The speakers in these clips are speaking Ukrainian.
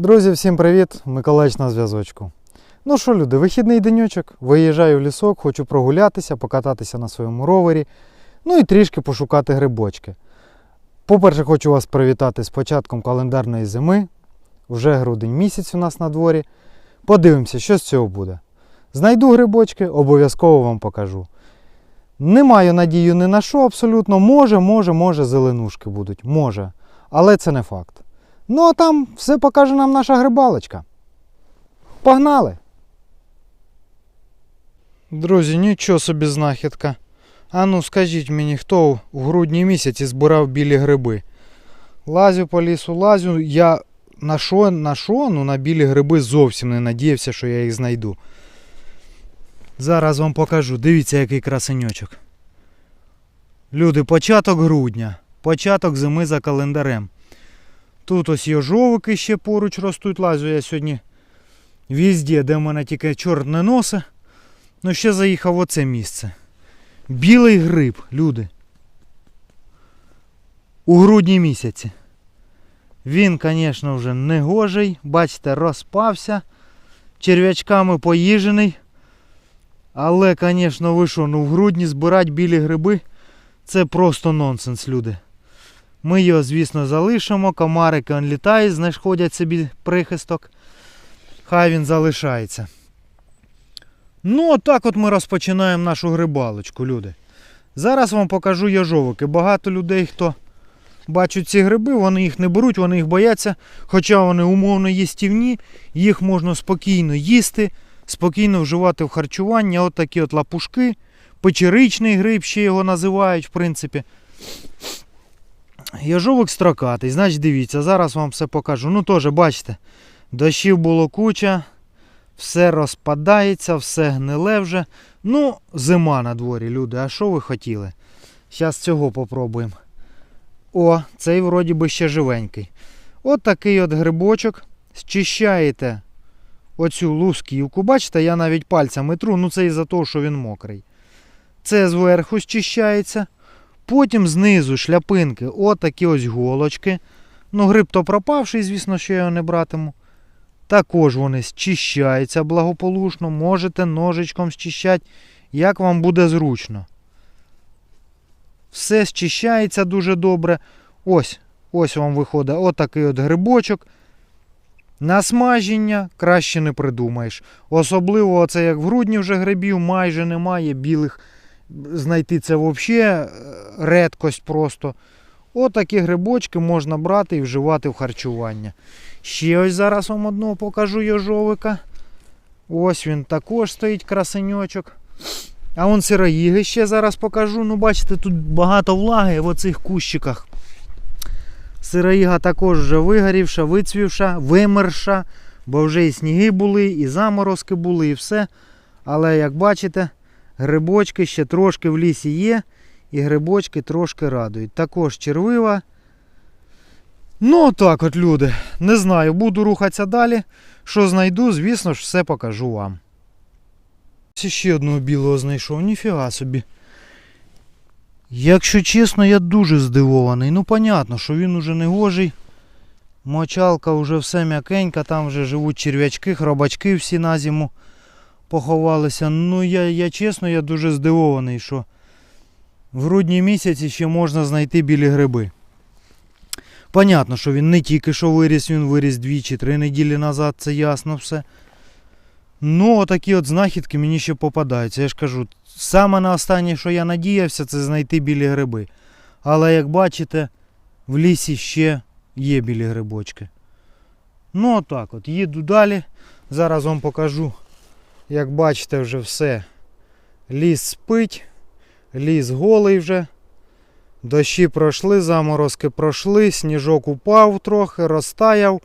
Друзі, всім привіт! Миколаївич на зв'язочку. Ну що, люди, вихідний денечок, виїжджаю в лісок, хочу прогулятися, покататися на своєму ровері, ну і трішки пошукати грибочки. По-перше, хочу вас привітати з початком календарної зими. Вже грудень місяць у нас на дворі. Подивимося, що з цього буде. Знайду грибочки, обов'язково вам покажу. Не маю надію ні на що абсолютно. Може, може, може, зеленушки будуть. Може. Але це не факт. Ну а там все покаже нам наша грибалочка. Погнали! Друзі, нічого собі знахідка. А ну скажіть мені, хто в грудні місяці збирав білі гриби? Лазю по лісу, лазю. Я на що, на що? Ну на білі гриби зовсім не надіявся, що я їх знайду. Зараз вам покажу. Дивіться, який красеньочок. Люди, початок грудня. Початок зими за календарем. Тут ось йожовики ще поруч ростуть. Лазю я сьогодні везде, де в мене тільки чорт не носа. Ну ще заїхав в оце місце. Білий гриб, люди. У грудні місяці. Він, звісно, вже не гожий. Бачите, розпався. Черв'ячками поїжений. Але, звісно, ви що, ну в грудні збирати білі гриби це просто нонсенс, люди. Ми його, звісно, залишимо. Комарики он літають, знаходять собі прихисток. Хай він залишається. Ну, отак от ми розпочинаємо нашу грибалочку, люди. Зараз вам покажу яжовики. Багато людей, хто бачать ці гриби, вони їх не беруть, вони їх бояться. Хоча вони умовно їстівні, їх можна спокійно їсти, спокійно вживати в харчування. От такі от лапушки. Печеричний гриб ще його називають, в принципі. Яжовик строкатий, значить дивіться, зараз вам все покажу. Ну теж, бачите, дощів було куча, все розпадається, все гниле вже. Ну, зима на дворі, люди. А що ви хотіли? Зараз цього попробуємо. О, цей вроді би ще живенький. От такий от грибочок. Зчищаєте оцю лусківку. Бачите, я навіть пальцями тру, ну це із-за того, що він мокрий. Це зверху зчищається. Потім знизу шляпинки, отакі ось голочки. Ну, гриб то пропавший, звісно, що я його не братиму. Також вони зчищаються благополучно. Можете ножичком зчищати, як вам буде зручно. Все зчищається дуже добре. Ось, ось вам виходить отакий от грибочок. На смаження краще не придумаєш. Особливо це як в грудні вже грибів майже немає білих знайти це взагалі редкость просто. Отакі грибочки можна брати і вживати в харчування. Ще ось зараз вам одного покажу йожовика. Ось він також стоїть красеньочок. А вон сироїги ще зараз покажу. Ну, бачите, тут багато влаги в оцих кущиках. Сироїга також вже вигорівша, вицвівша, вимерша, бо вже і сніги були, і заморозки були, і все. Але як бачите, Грибочки ще трошки в лісі є, і грибочки трошки радують. Також червива. Ну, так от, люди. Не знаю, буду рухатися далі. Що знайду, звісно ж, все покажу вам. Ще одного білого знайшов, ніфіга собі. Якщо чесно, я дуже здивований. Ну, понятно, що він уже не гожий. Мочалка вже все м'якенька, там вже живуть черв'ячки, хробачки всі на зиму поховалися. Ну, я, я чесно, я дуже здивований, що в грудні місяці ще можна знайти білі гриби. Понятно, що він не тільки що виріс, він виріс дві чи три неділі назад, це ясно все. Ну, отакі от знахідки мені ще попадаються. Я ж кажу, саме на останнє, що я надіявся, це знайти білі гриби. Але як бачите, в лісі ще є білі грибочки. Ну, отак от, їду далі. Зараз вам покажу. Як бачите, вже все. Ліс спить, ліс голий вже. Дощі пройшли, заморозки пройшли, сніжок упав трохи, розтаяв.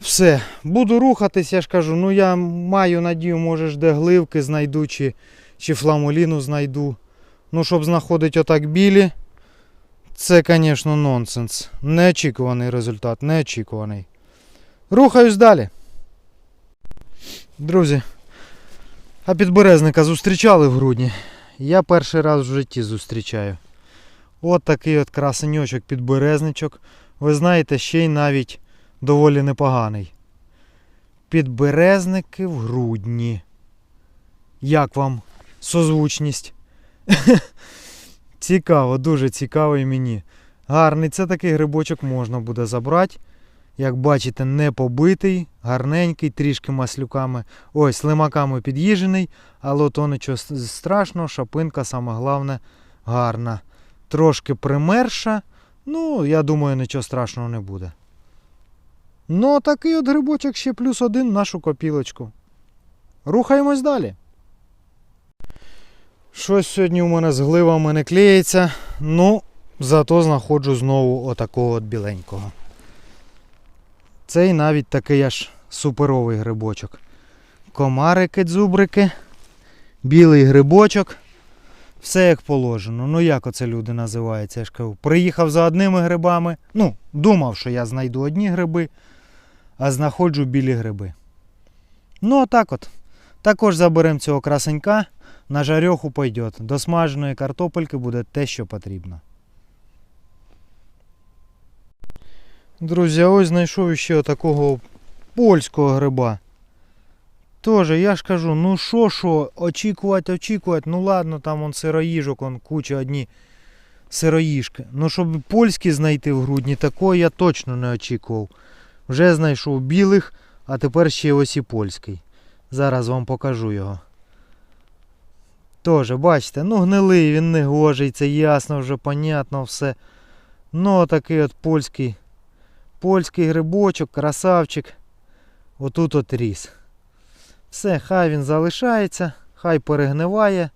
Все, буду рухатись, я ж кажу, ну я маю надію, може ж де гливки знайду, чи, чи фламуліну знайду. Ну, щоб знаходити отак білі, це, звісно, нонсенс. Неочікуваний результат, неочікуваний. Рухаюсь далі. Друзі, а підберезника зустрічали в грудні. Я перший раз в житті зустрічаю. От такий от красеньочок підберезничок. Ви знаєте, ще й навіть доволі непоганий. Підберезники в грудні. Як вам созвучність? Цікаво, дуже цікаво і мені. Гарний, це такий грибочок можна буде забрати. Як бачите, не побитий, гарненький, трішки маслюками, ой, слимаками під'їжений, але то нічого страшного, шапинка, саме головне, гарна. Трошки примерша, ну, я думаю, нічого страшного не буде. Ну, такий от грибочок ще плюс один в нашу копілочку. Рухаємось далі. Щось сьогодні у мене з гливами не клеїться, ну, зато знаходжу знову отакого от біленького. Цей навіть такий аж суперовий грибочок. Комарики, дзубрики, білий грибочок. Все як положено. Ну як оце люди називаються? Я ж кажу, приїхав за одними грибами. Ну, думав, що я знайду одні гриби, а знаходжу білі гриби. Ну, отак от. Також заберемо цього красенька, на жарьоху пойдет. До смаженої картопельки буде те, що потрібно. Друзі, ось знайшов ще такого польського гриба. Тоже, я ж кажу, ну що, що, очікувати, очікувати, ну ладно, там он сироїжок, он куча одні сироїжки. Ну, щоб польські знайти в грудні, такого я точно не очікував. Вже знайшов білих, а тепер ще ось і польський. Зараз вам покажу його. Тоже, бачите, ну гнилий, він не гожий, це ясно, вже понятно все. Ну, такий от польський польський грибочок, красавчик. Отут от ріс. Все, хай він залишається, хай перегниває.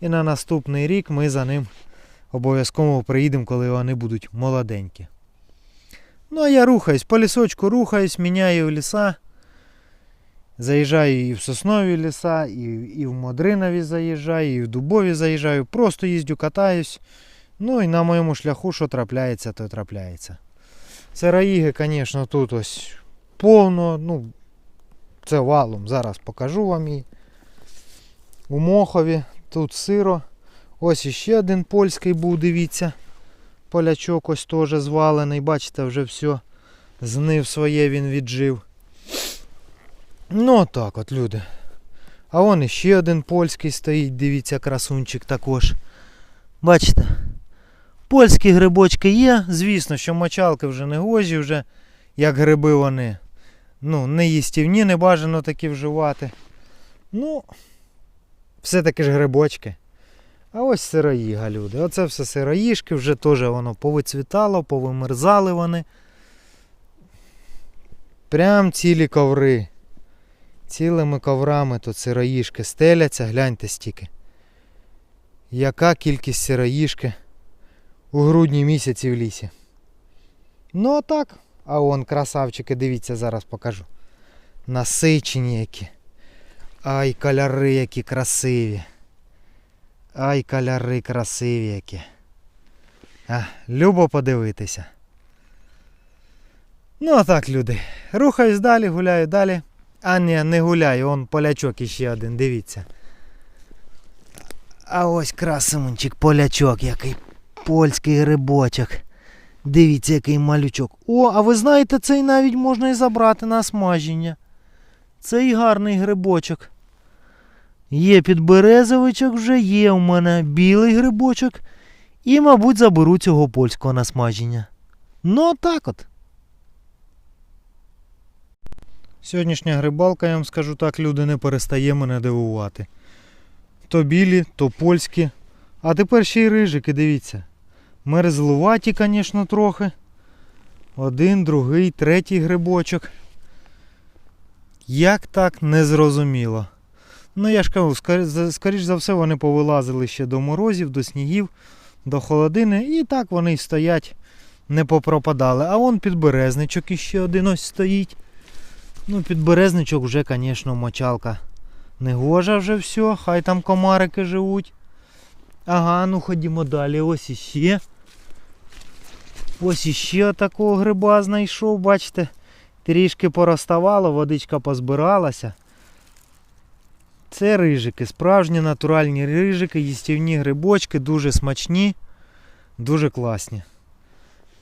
І на наступний рік ми за ним обов'язково приїдемо, коли вони будуть молоденькі. Ну, а я рухаюсь, по лісочку рухаюсь, міняю ліса. Заїжджаю і в соснові ліса, і, і в Модринові заїжджаю, і в Дубові заїжджаю. Просто їздю, катаюсь. Ну і на моєму шляху, що трапляється, то трапляється. Сироїги, звісно, тут ось повно, ну, це валом. Зараз покажу вам її. У Мохові тут сиро. Ось іще один польський був, дивіться. Полячок ось теж звалений. Бачите, вже все знив своє він віджив. Ну так от, люди. А вон іще один польський стоїть, дивіться, красунчик також. Бачите? Польські грибочки є. Звісно, що мочалки вже не гожі, вже як гриби вони. Ну, не їстівні, не бажано такі вживати. Ну, все-таки ж грибочки. А ось сироїга, люди. Оце все сироїжки, вже теж воно повицвітало, повимерзали вони. Прям цілі коври. Цілими коврами тут сироїжки стеляться, гляньте стільки. Яка кількість сироїжки у грудні місяці в лісі. Ну а так. А он красавчики, дивіться, зараз покажу. Насичені які. Ай, кольори які красиві. Ай, кольори красиві які. А, любо подивитися. Ну а так, люди. Рухаюсь далі, гуляю далі. А ні, не гуляю, он полячок іще один, дивіться. А ось красунчик, полячок який польський грибочок. Дивіться, який малючок. О, а ви знаєте, цей навіть можна і забрати на смаження. Цей гарний грибочок. Є підберезовичок вже, є у мене білий грибочок. І, мабуть, заберу цього польського на смаження. Ну, так от. Сьогоднішня грибалка, я вам скажу так, люди не перестає мене дивувати. То білі, то польські. А тепер ще й рижики, дивіться. Мерзлуваті, звісно, трохи. Один, другий, третій грибочок. Як так, не зрозуміло. Ну, я ж кажу, скоріш за все, вони повилазили ще до морозів, до снігів, до холодини, і так вони й стоять, не попропадали. А вон підберезничок іще один ось стоїть. Ну, підберезничок вже, звісно, мочалка. Не гожа вже все, хай там комарики живуть. Ага, ну ходімо далі. Ось іще. Ось іще такого гриба знайшов, бачите. Трішки пороставало, водичка позбиралася. Це рижики, справжні натуральні рижики, їстівні грибочки, дуже смачні, дуже класні.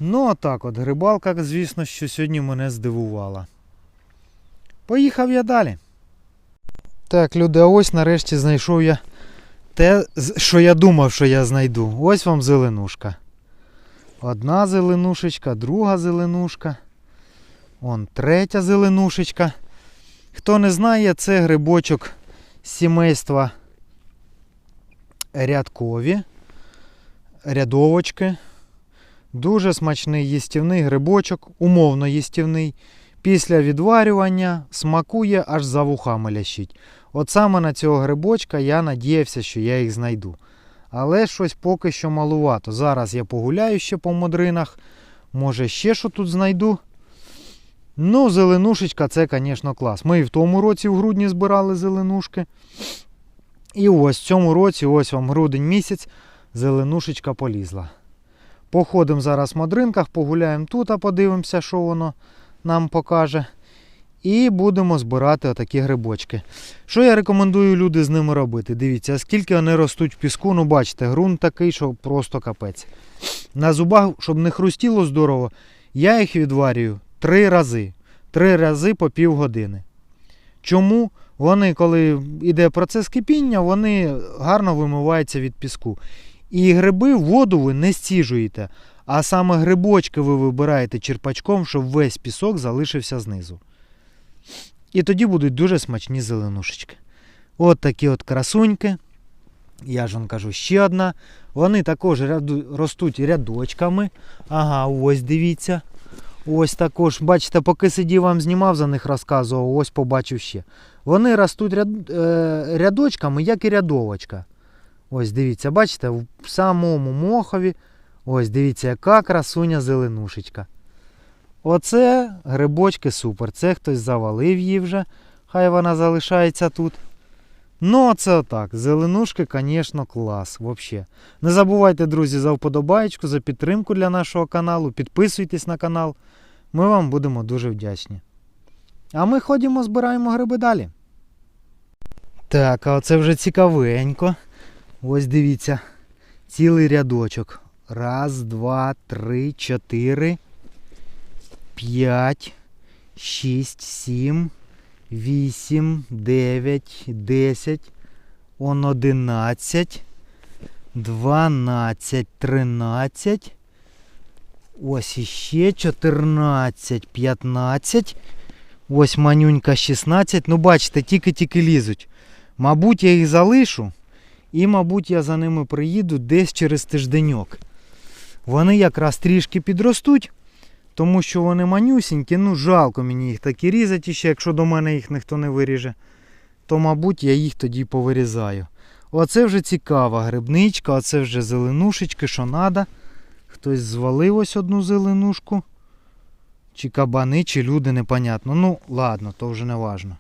Ну, отак от, грибалка, звісно, що сьогодні мене здивувала. Поїхав я далі. Так, люди, а ось нарешті знайшов я те, що я думав, що я знайду. Ось вам зеленушка. Одна зеленушечка, друга зеленушка. Он третя зеленушечка. Хто не знає, це грибочок сімейства рядкові, рядовочки. Дуже смачний їстівний грибочок, умовно їстівний. Після відварювання смакує аж за вухами лящить. От саме на цього грибочка я надіявся, що я їх знайду. Але щось поки що малувато. Зараз я погуляю ще по модринах. Може ще що тут знайду. Ну, зеленушечка це, звісно, клас. Ми і в тому році в грудні збирали зеленушки. І ось в цьому році, ось вам грудень місяць, зеленушечка полізла. Походимо зараз в модринках, погуляємо тут, а подивимося, що воно нам покаже. І будемо збирати отакі грибочки. Що я рекомендую люди з ними робити? Дивіться, скільки вони ростуть в піску, ну бачите, ґрунт такий, що просто капець. На зубах, щоб не хрустіло здорово, я їх відварюю три рази. Три рази по півгодини. Чому? Вони, коли йде процес кипіння, вони гарно вимиваються від піску. І гриби, воду ви не стіжуєте, а саме грибочки ви вибираєте черпачком, щоб весь пісок залишився знизу. І тоді будуть дуже смачні зеленушечки. От такі от красуньки. Я ж вам кажу, ще одна. Вони також ростуть рядочками. Ага, ось дивіться. Ось також, бачите, поки сидів вам знімав за них розказував, ось побачив ще. Вони ростуть ряд, е, рядочками, як і рядовочка. Ось дивіться, бачите, в самому мохові. Ось дивіться, яка красуня зеленушечка. Оце грибочки супер. Це хтось завалив її вже. Хай вона залишається тут. Ну, оце отак. Зеленушки, звісно, клас. Вообще. Не забувайте, друзі, за вподобаєчку, за підтримку для нашого каналу. Підписуйтесь на канал. Ми вам будемо дуже вдячні. А ми ходімо, збираємо гриби далі. Так, а оце вже цікавенько. Ось дивіться. Цілий рядочок. Раз, два, три, чотири, п'ять, шість, сім, вісім, дев'ять, десять, он одинадцять, дванадцять, тринадцять. Ось іще 14, 15. Ось манюнька 16. Ну, бачите, тільки-тільки лізуть. Мабуть, я їх залишу. І, мабуть, я за ними приїду десь через тижденьок. Вони якраз трішки підростуть, тому що вони манюсінькі. Ну, жалко мені їх такі різати, ще якщо до мене їх ніхто не виріже, то, мабуть, я їх тоді повирізаю. Оце вже цікава грибничка, оце вже зеленушечки, що треба. Хтось звалив ось одну зеленушку. Чи кабани, чи люди, непонятно. Ну, ладно, то вже не важно.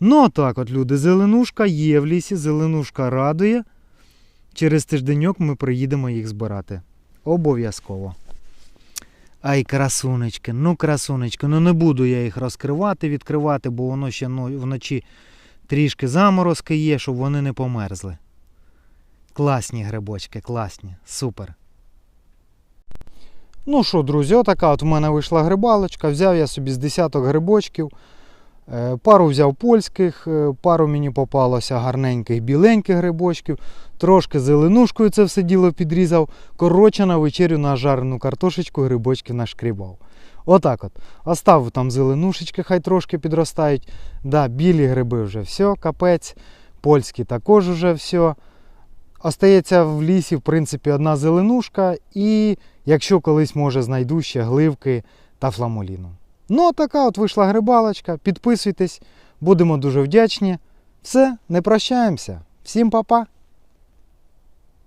Ну, отак от, люди, зеленушка є в лісі, зеленушка радує. Через тижденьок ми приїдемо їх збирати. Обов'язково. Ай, красунечки, ну красунечки, ну не буду я їх розкривати, відкривати, бо воно ще вночі трішки заморозки є, щоб вони не померзли. Класні грибочки, класні, супер. Ну що, друзі, отака от в мене вийшла грибалочка. Взяв я собі з десяток грибочків. Е, Пару взяв польських, е, пару мені попалося гарненьких біленьких грибочків. Трошки зеленушкою це все діло підрізав. Коротше, на вечерю на жарену картошечку грибочки нашкрібав. Отак от. Оставив там зеленушечки, хай трошки підростають. Да, білі гриби вже все, капець. Польські також вже все. Остається в лісі, в принципі, одна зеленушка, і якщо колись може знайду ще гливки та фламуліну. Ну, така от вийшла грибалочка. Підписуйтесь, будемо дуже вдячні. Все, не прощаємося. Всім па-па!